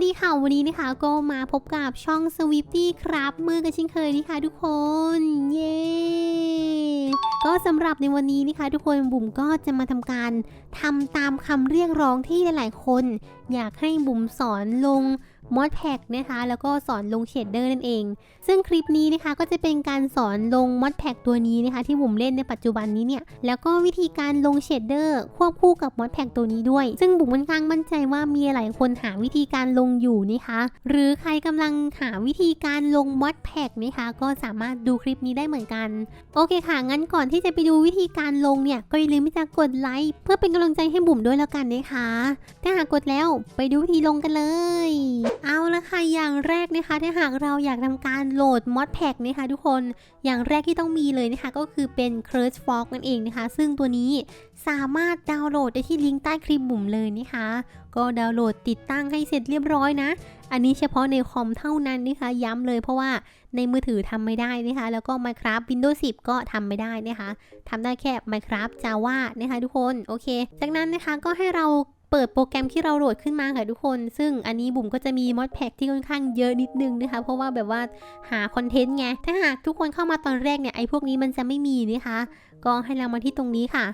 วัสดีค่ะ วันนี้นะคะก็มาพบกับช่อง s w i f t y ครับมือกันเช่นเคยนะคะทุกคน เย้ก็สำหรับในวันนี้นะคะ ทุกคนบุ๋มก็จะมาทำการทำตามคำเรียกร้องที่หลาย ๆ คน อยากให้บุ๋มสอนลง มอดแพ็กนะคะแล้วก็สอนลงเชดเดอร์นั่นเอง ซึ่งคลิปนี้นะคะก็จะเป็นการสอนลงมอดแพ็กตัวนี้นะคะที่บุ๋มเล่นในปัจจุบันนี้เนี่ยแล้วก็วิธีการลงเชดเดอร์ควบคู่กับมอดแพ็กตัวนี้ด้วย ซึ่งบุ๋มค่อนข้างมั่นใจว่ามีหลายคนหาวิธีการลงอยู่นะคะหรือใครกำลังหาวิธีการลงมอดแพ็กนะคะก็สามารถดูคลิปนี้ได้เหมือนกัน โอเคค่ะ งั้นก่อนที่จะไปดูวิธีการลงเนี่ยก็อย่าลืมที่จะกดไลค์เพื่อเป็นกำลังใจให้บุ๋มด้วยแล้วกันนะคะ ถ้าหากกดแล้วไปดูวิธีลงกันเลยเอาละค่ะ อย่างแรกนะคะ ถ้าหากเราอยากทำการโหลดมอดแพ็กนะคะทุกคน อย่างแรกที่ต้องมีเลยนะคะ ก็คือเป็น c r s h Fog นั่นเองนะคะ ซึ่งตัวนี้สามารถดาวน์โหลดได้ที่ลิงก์ใต้คลิปบุ๋มเลยนะคะ ก็ดาวน์โหลดติดตั้งให้เสร็จเรียบร้อยนะ อันนี้เฉพาะในคอมเท่านั้นนะคะ ย้ำเลยเพราะว่าในมือถือทำไม่ได้นะคะ แล้วก็ Minecraft Windows 10 ก็ทำไม่ได้นะคะทำได้แค่ Minecraft Java นะคะทุกคน โอเค จากนั้นนะคะก็ให้เรา เปิดโปรแกรมที่เราโหลดขึ้นมาค่ะทุกคน ซึ่งอันนี้บุ๋มก็จะมีมอดแพ็กที่ค่อนข้างเยอะนิดนึงนะคะ เพราะว่าแบบว่าหาคอนเทนต์ไง ถ้าหากทุกคนเข้ามาตอนแรกเนี่ยไอ้พวกนี้มันจะไม่มีนะคะ ก็ให้เรามาที่ตรงนี้ค่ะ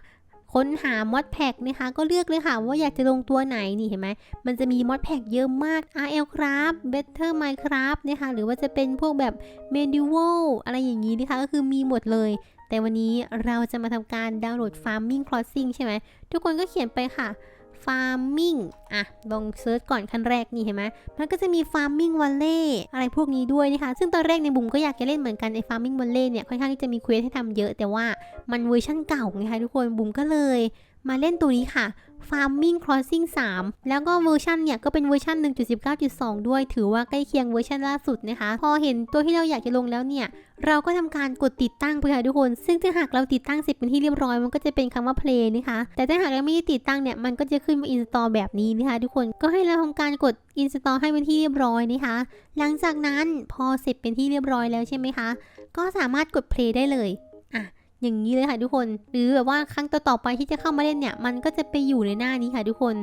ค้นหามอดแพ็กนะคะ ก็เลือกเลยค่ะ ว่าอยากจะลงตัวไหนนี่เห็นไหม มันจะมีมอดแพ็กเยอะมาก RL Craft Better Minecraft นะคะหรือว่าจะเป็นพวกแบบ Medieval อะไรอย่างนี้นะคะ ก็คือมีหมดเลยแต่วันนี้เราจะมาทำการดาวน์โหลด Farming Crossing ใช่ไหม ทุกคนก็เขียนไปค่ะ Farming อะ ลองเซิร์ชก่อนขั้นแรกนี่เห็นไหมมันก็จะมี Farming Valley อะไรพวกนี้ด้วยนะคะ ซึ่งตอนแรกในบุ๋มก็อยากจะเล่นเหมือนกันไอ้ Farming Valley เนี่ย ค่อนข้างที่จะมีเควสให้ทำเยอะ แต่ว่ามันเวอร์ชั่นเก่าไงคะทุกคนบุ๋มก็เลย มาเล่นตัวนี้ค่ะ Farming Crossing 3 แล้วก็เวอร์ชันเนี่ย ก็เป็นเวอร์ชัน1.19.2 ด้วย ถือว่าใกล้เคียงเวอร์ชันล่าสุดนะคะ พอเห็นตัวที่เราอยากจะลงแล้วเนี่ย เราก็ทำการกดติดตั้งไปค่ะทุกคน ซึ่งถ้าหากเราติดตั้งเสร็จเป็นที่เรียบร้อย มันก็จะเป็นคำว่า play นะคะ แต่ถ้าหากยังไม่ได้ติดตั้งเนี่ย มันก็จะขึ้นมา install แบบนี้นะคะทุกคน ก็ให้เราทำการกด install ให้เป็นที่เรียบร้อยนะคะ หลังจากนั้นพอเสร็จเป็นที่เรียบร้อยแล้วใช่ไหมคะ ก็สามารถกด play ได้เลย อะ อย่างนี้เลยค่ะทุกคน หรือแบบว่าครั้งต่อๆไปที่จะเข้ามาเล่นเนี่ย มันก็จะไปอยู่ในหน้านี้ค่ะทุกคน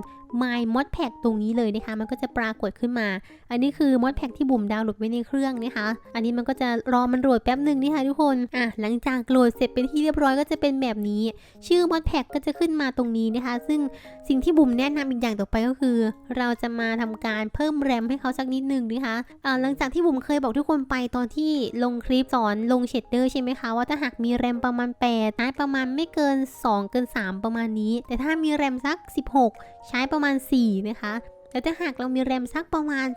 My Mod Pack ตรงนี้เลยนะคะ มันก็จะปรากฏขึ้นมา อันนี้คือ Mod Pack ที่บุ๋มดาวน์โหลดไว้ในเครื่องนะคะ อันนี้มันก็จะรอมันโหลดแป๊บหนึ่งนี่ค่ะทุกคน อะ หลังจากโหลดเสร็จเป็นที่เรียบร้อยก็จะเป็นแบบนี้ ชื่อ Mod Pack ก็จะขึ้นมาตรงนี้นะคะ ซึ่งสิ่งที่บุ๋มแนะนำอีกอย่างต่อไปก็คือ เราจะมาทำการเพิ่มแรมให้เขาสักนิดนึงนะคะอ่าหลังจากที่บุ๋มเคยบอกทุกคนไปตอนที่ลงคลิปสอนลงเชดเดอร์ใช่ไหมคะว่าถ้าหากมีแรมประมาณ8ใช้ประมาณไม่เกิน 2 เกิน 3 ประมาณนี้ แต่ถ้ามีแรมสัก 16 ใช้ประมาณ 4 นะคะแล้วถ้าหากเรามีแรมสักประมาณ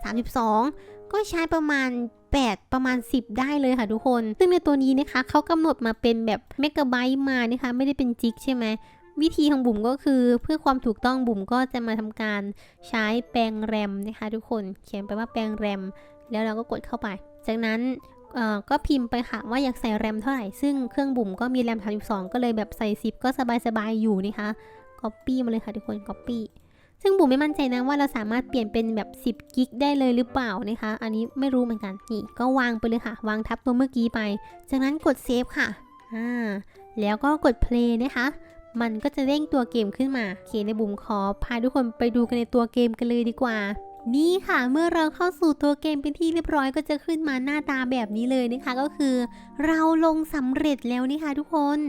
32 ก็ใช้ประมาณ 8 ประมาณ 10 ได้เลยค่ะทุกคน ซึ่งในตัวนี้นะคะเขากำหนดมาเป็นแบบเมกะไบต์มานะคะ ไม่ได้เป็นจิกใช่ไหมวิธีของบุ๋มก็คือเพื่อความถูกต้องบุ๋มก็จะมาทำการใช้แปลงแรมนะคะทุกคนเขียนไปว่าแปลงแรม แล้วเราก็กดเข้าไป จากนั้นก็พิมพ์ไปค่ะว่าอยากใส่แรมเท่าไหร่ ซึ่งเครื่องบุ๋มก็มีแรม32ก็เลยแบบใส่ 10 ก็สบายๆอยู่นะคะ Copy มาเลยค่ะทุกคน Copy ซึ่งบุ๋มไม่มั่นใจนะว่าเราสามารถเปลี่ยนเป็นแบบ 10 กิกได้เลยหรือเปล่านะคะ อันนี้ไม่รู้เหมือนกัน นี่ก็วางไปเลยค่ะ วางทับตัวเมื่อกี้ไป จากนั้นกดเซฟค่ะ อ่า แล้วก็กด play นะคะ มันก็จะเร่งตัวเกมขึ้นมา โอเคในบุ๋มขอพาทุกคนไปดูกันในตัวเกมกันเลยดีกว่านี่ค่ะเมื่อเราเข้าสู่ตัวเกมเป็นที่เรียบร้อยก็จะขึ้นมาหน้าตาแบบนี้เลยนะคะ ก็คือ เราลงสำเร็จแล้วนี่ค่ะทุกคน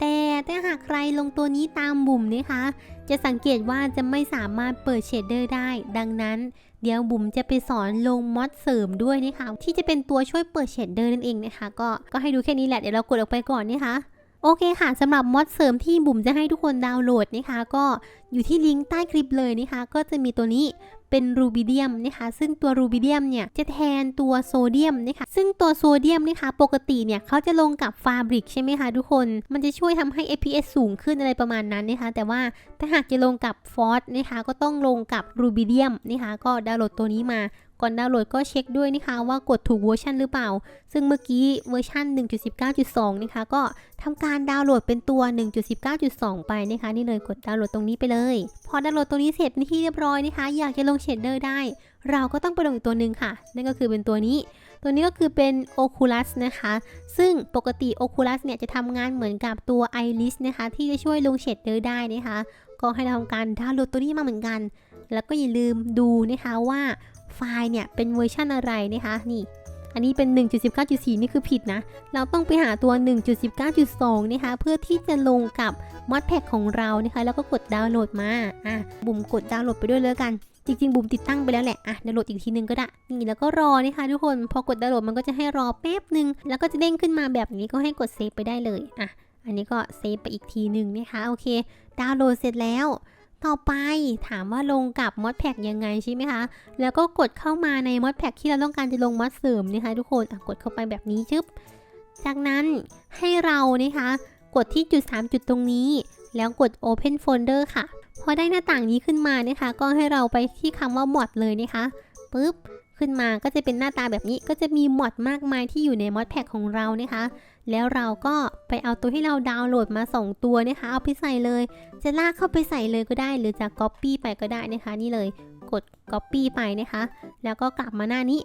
แต่ถ้าหากใครลงตัวนี้ตามบุ๋มนะคะ จะสังเกตว่าจะไม่สามารถเปิดเชดเดอร์ได้ ดังนั้นเดี๋ยวบุ๋มจะไปสอนลงมอดเสริมด้วยนะคะ ที่จะเป็นตัวช่วยเปิดเชดเดอร์นั่นเองนะคะ ก็ก็ให้ดูแค่นี้แหละเดี๋ยวเรากดออกไปก่อนนะคะ โอเคค่ะสำหรับมอดเสริมที่บุ๋มจะให้ทุกคนดาวน์โหลดนะคะ ก็อยู่ที่ลิงก์ใต้คลิปเลยนะคะ ก็จะมีตัวนี้เป็นรูบิเดียมนะคะ ซึ่งตัวรูบิเดียมเนี่ยจะแทนตัวโซเดียมนะคะ ซึ่งตัวโซเดียมนะคะ ปกติเนี่ยเขาจะลงกับฟาบริกใช่ไหมคะทุกคน มันจะช่วยทำให้ FPS สูงขึ้นอะไรประมาณนั้นนะคะ แต่ว่าถ้าหากจะลงกับฟอสนะคะ ก็ต้องลงกับรูบิเดียมนะคะ ก็ดาวน์โหลดตัวนี้มา ก่อนดาวน์โหลดก็เช็คด้วยนะคะว่ากดถูกเวอร์ชันหรือเปล่า ซึ่งเมื่อกี้เวอร์ชัน1.19.2 นะคะ ก็ทำการดาวน์โหลดเป็นตัว 1.19.2 ไปนะคะ นี่เลยกดดาวน์โหลดตรงนี้ไปเลย พอดาวน์โหลดตัวนี้เสร็จเป็นที่เรียบร้อยนะคะ อยากจะลงเชดเดอร์ได้ เราก็ต้องไปลงอีกตัวหนึ่งค่ะ นั่นก็คือเป็นตัวนี้ ตัวนี้ก็คือเป็น Oculus นะคะ ซึ่งปกติ Oculus เนี่ยจะทำงานเหมือนกับตัว Iris นะคะ ที่จะช่วยลงเชดเดอร์ได้นะคะ ก็ให้เราทำการดาวน์โหลดตัวนี้มาเหมือนกัน แล้วก็อย่าลืมดูนะคะว่า Optify เนี่ยเป็นเวอร์ชันอะไรนะคะนี่ อันนี้เป็น 1.19.4 นี่คือผิดนะ เราต้องไปหาตัว 1.19.2 นะคะ เพื่อที่จะลงกับมอดแพ็กของเรานะคะ แล้วก็กดดาวน์โหลดมา อะ บุ๋มกดดาวน์โหลดไปด้วยเลยกัน จริง ๆ บุ๋มติดตั้งไปแล้วแหละ อะ ดาวน์โหลดอีกทีนึงก็ได้ นี่แล้วก็รอนะคะทุกคน พอกดดาวน์โหลดมันก็จะให้รอแป๊บหนึ่งแล้วก็จะเด้งขึ้นมาแบบนี้ก็ให้กดเซฟไปได้เลย อะ อันนี้ก็เซฟไปอีกทีหนึ่งนะคะ โอเค ดาวน์โหลดเสร็จแล้ว ต่อไปถามว่าลงกับมอดแพ็กยังไงใช่ไหมคะ แล้วก็กดเข้ามาในมอดแพ็กที่เราต้องการจะลงมอดเสริมนะคะทุกคนกดเข้าไปแบบนี้ชึบ จากนั้นให้เรานะคะ กดที่จุด 3 จุดตรงนี้ แล้วกด Open Folder ค่ะ พอได้หน้าต่างนี้ขึ้นมานะคะ ก็ให้เราไปที่คำว่า mod เลยนะคะปุ๊บ ขึ้นมาก็จะเป็นหน้าตาแบบนี้ก็จะมีมอดมากมายที่อยู่ในมอดแพ็กของเรานะคะ แล้วเราก็ไปเอาตัวที่เราดาวน์โหลดมา 2 ตัวนะคะ เอาไปใส่เลย จะลากเข้าไปใส่เลยก็ได้ หรือจะ Copy ไปก็ได้นะคะ นี่เลยกด Copy ไปนะคะ แล้วก็กลับมาหน้านี้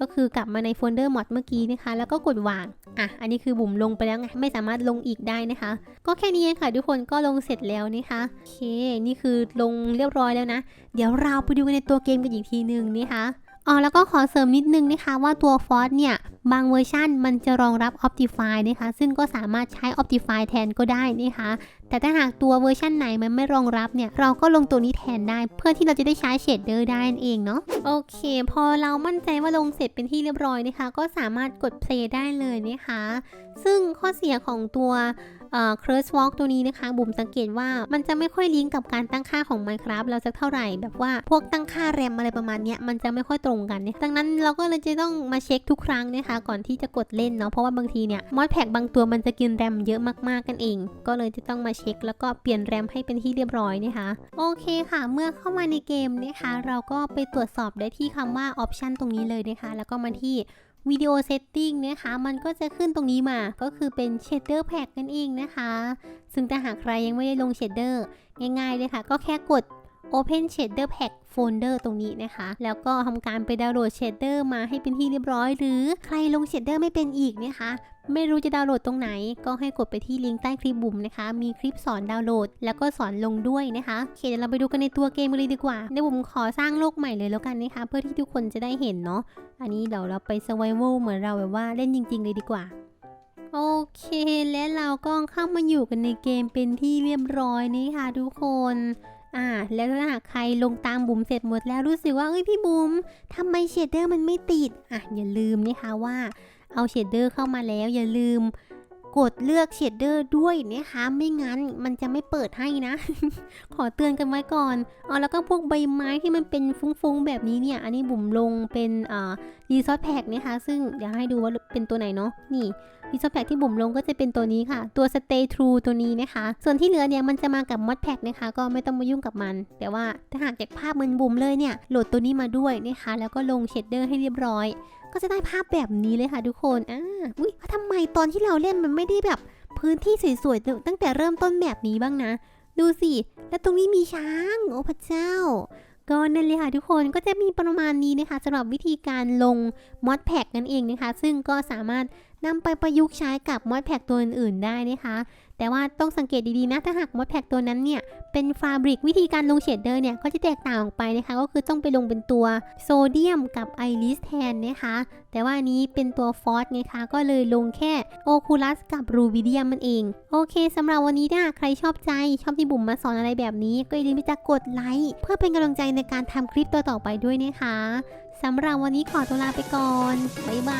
ก็คือกลับมาในโฟลเดอร์มอดเมื่อกี้นะคะ แล้วก็กดวางอะอันนี้คือบุ๋มลงไปแล้วไงไม่สามารถลงอีกได้นะคะ ก็แค่นี้เองค่ะทุกคนก็ลงเสร็จแล้วนะคะโอเค นี่คือลงเรียบร้อยแล้วนะ เดี๋ยวเราไปดูกันในตัวเกมกันอีกทีหนึ่งนะคะ อ๋อแล้วก็ขอเสริมนิดนึงนะคะว่าตัวฟอสเนี่ย บางเวอร์ชันมันจะรองรับ Optify นะคะ ซึ่งก็สามารถใช้ Optify แทนก็ได้นะคะ แต่ถ้าหากตัวเวอร์ชันไหนมันไม่รองรับเนี่ย เราก็ลงตัวนี้แทนได้ เพื่อที่เราจะได้ใช้เชดเดอร์ได้นั่นเองเนาะโอเค พอเรามั่นใจว่าลงเสร็จเป็นที่เรียบร้อยนะคะ ก็สามารถกด play ได้เลยนะคะ ซึ่งข้อเสียของตัว เอ่อ Curse Walk ตัวนี้นะคะ บุ๋มสังเกตว่ามันจะไม่ค่อยลิงก์กับการตั้งค่าของ Minecraft เราสักเท่าไหร่ แบบว่าพวกตั้งค่าแรมอะไรประมาณเนี้ยมันจะไม่ค่อยตรงกันเนี่ยดังนั้นเราก็เลยจะต้องมาเช็คทุกครั้งนะคะ ก่อนที่จะกดเล่นเนาะ เพราะว่าบางทีเนี่ยมอดแพ็กบางตัวมันจะกินแรมเยอะมากๆกันเอง ก็เลยจะต้องมาเช็ค แล้วก็เปลี่ยนแรมให้เป็นที่เรียบร้อยนะคะ โอเคค่ะ เมื่อเข้ามาในเกมนะคะ เราก็ไปตรวจสอบได้ที่คำว่า Option ตรงนี้เลยนะคะ แล้วก็มาที่ วิดีโอเซตติ้งนะคะ มันก็จะขึ้นตรงนี้มา ก็คือเป็นเชดเดอร์แพ็กนั่นเองนะคะ ซึ่งถ้าหากใครยังไม่ได้ลงเชดเดอร์ง่ายๆเลยค่ะ ก็แค่กด Open Shader Pack Folder ตรงนี้นะคะ แล้วก็ทำการไปดาวน์โหลด Shader มาให้เป็นที่เรียบร้อย หรือใครลง Shader ไม่เป็นอีกนะคะ ไม่รู้จะดาวน์โหลดตรงไหน ก็ให้กดไปที่ลิงก์ใต้คลิปบุ๋มนะคะ มีคลิปสอนดาวน์โหลด แล้วก็สอนลงด้วยนะคะโอเคเดี๋ยวเราไปดูกันในตัวเกมกันเลยดีกว่าเดี๋ยวบุ๋มขอสร้างโลกใหม่เลยแล้วกันนะคะ เพื่อที่ทุกคนจะได้เห็นเนาะอันนี้เดี๋ยวเราไป survival เหมือนเราแบบว่าเล่นจริง ๆ เลยดีกว่าโอเค และเราก็เข้ามาอยู่กันในเกมเป็นที่เรียบร้อยนี่ค่ะทุกคน อ่า แล้วถ้าหากใครลงตามบุ๋มเสร็จหมดแล้วรู้สึกว่าเอ้ยพี่บุ๋มทำไมเชดเดอร์มันไม่ติด อะอย่าลืมนะคะว่า เอาเชดเดอร์เข้ามาแล้วอย่าลืม กดเลือกเชดเดอร์ด้วยนะคะไม่งั้นมันจะไม่เปิดให้นะ ขอเตือนกันไว้ก่อนอ๋อแล้วก็พวกใบไม้ที่มันเป็นฟุ้งๆแบบนี้เนี่ย อันนี้บุ๋มลงเป็นอ่ารีซอสแพ็กนะคะ ซึ่งเดี๋ยวให้ดูว่าเป็นตัวไหนเนาะนี่รีซอสแพ็กที่บุ๋มลงก็จะเป็นตัวนี้ค่ะ ตัว Stay True ตัวนี้นะคะ ส่วนที่เหลือเนี่ยมันจะมากับมอดแพ็กนะคะ ก็ไม่ต้องมายุ่งกับมัน แต่ว่าถ้าหากอยากภาพเหมือนบุ๋มเลยเนี่ยโหลดตัวนี้มาด้วยนะคะแล้วก็ลงเชดเดอร์ให้เรียบร้อย ก็จะได้ภาพแบบนี้เลยค่ะทุกคนอ่าอุ้ยทำไมตอนที่เราเล่นมันไม่ได้แบบพื้นที่สวยๆตั้งแต่เริ่มต้นแบบนี้บ้างนะ ดูสิ แล้วตรงนี้มีช้าง โอ้พระเจ้า ก็นั่นเลยค่ะทุกคนก็จะมีประมาณนี้นะคะสำหรับวิธีการลงมอดแพ็กนั่นเองนะคะ ซึ่งก็สามารถนำไปประยุกต์ใช้กับมอดแพ็กตัวอื่นๆได้นะคะ แต่ว่าต้องสังเกตดีๆนะ ถ้าหากมดแพกตัวนั้นเนี่ยเป็นฟาบริกวิธีการลงเชดเดอร์เนี่ยก็จะแตกต่างออกไปนะคะก็คือต้องไปลงเป็นตัวโซเดียมกับไอริสแทนนะคะแต่ว่านี้เป็นตัวฟอสไงคะก็เลยลงแค่โอคูลัสกับรูบิเดียมมันเอง โอเคสำหรับวันนี้ถ้าใครชอบใจชอบที่บุ๋มมาสอนอะไรแบบนี้ ก็อย่าลืมจะกดไลค์เพื่อเป็นกำลังใจในการทำคลิปต่อๆไปด้วยนะคะสำหรับวันนี้ขอตัวลาไปก่อนบ๊ายบาย